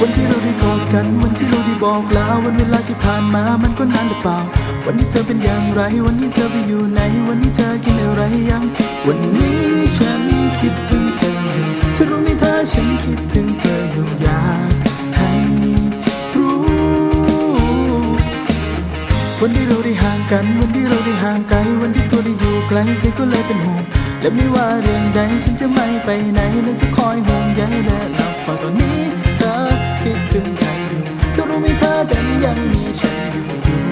วันที่เราได้กอดกัน วันที่เราได้บอกลาวันเวลาที่ผ่านมามันก็นานหรือเปล่า วันนี้เธอเป็นอย่างไร วันนี้เธอไปอยู่ไหน วันนี้เธอกินอะไรยัง วันนี้ฉันคิดถึงเธออยู่เธอรู้ไหมเธอฉันคิดถึงเธออยู่อยากให้รู้ วันที่เราได้ห่างกัน วันที่เราได้ห่างไกล วันที่ตัวได้อยู่ไกลใจก็เลยเป็นห่วงและไม่ว่าเรื่องใดฉันจะไม่ไปไหนและจะคอยห่วง ยังมีฉันอยู่อยู่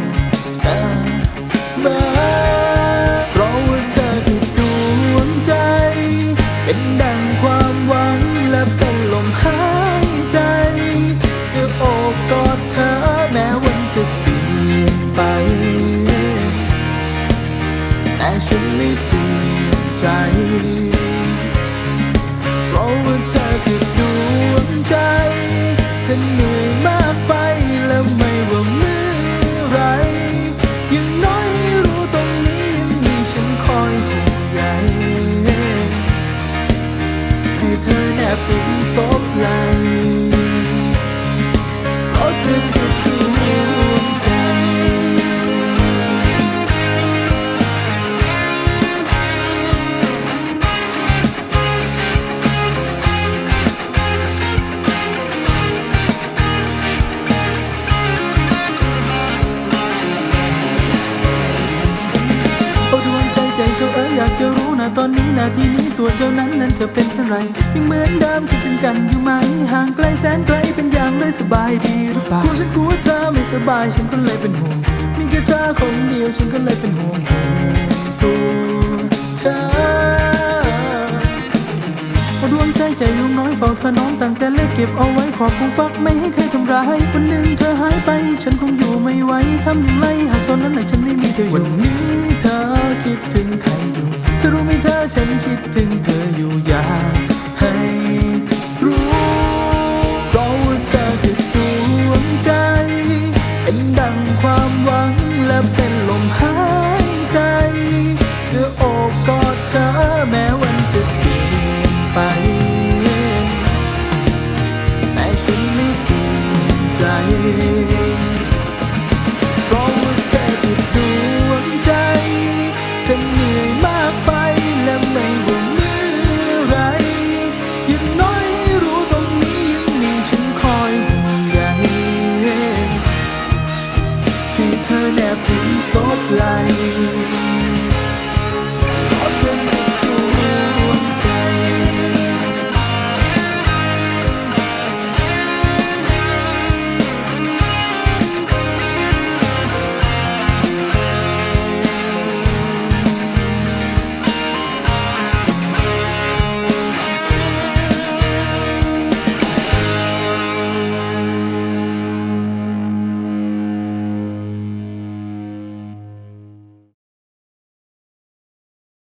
เสมอเพราะว่าเธอคือดวงใจ เป็นดังความหวังและเป็นลมหายใจ จะโอบกอดเธอแม้วันจะเปลี่ยนไป แต่ฉันไม่เปลี่ยนใจ เพราะว่าเธอคือ ซบไหลเพราะเธอคือด อยากจะรู้นะตอนนี้นาทีนี้ตัวเจ้านั้นนั้นจะเป็นเช่นไรยังเหมือนเดิมคิดถึงกันอยู่ไหมห่างไกลแสนไกลเป็นอย่างไรสบายดีหรือเปล่ากลัวฉันกลัวเธอไม่สบายฉันก็เลยเป็นห่วงมีแค่เธอคนเดียวฉันก็เลยเป็นห่วงตัวเธอพอดวงใจใจลุงน้อยเฝ้าเธอน้องตั้งแต่เล็กเก็บเอาไว้ขอบคงฟักไม่ให้ใครทำร้ายวันหนึ่งเธอหายไป ฉันคงอยู่ไม่ไหวทำอย่างไรหากตอนนั้นน่ะฉันไม่มีเธออยู่วันนี้เธอคิดถึงใคร ฉันคิดถึงเธออยู่อยาก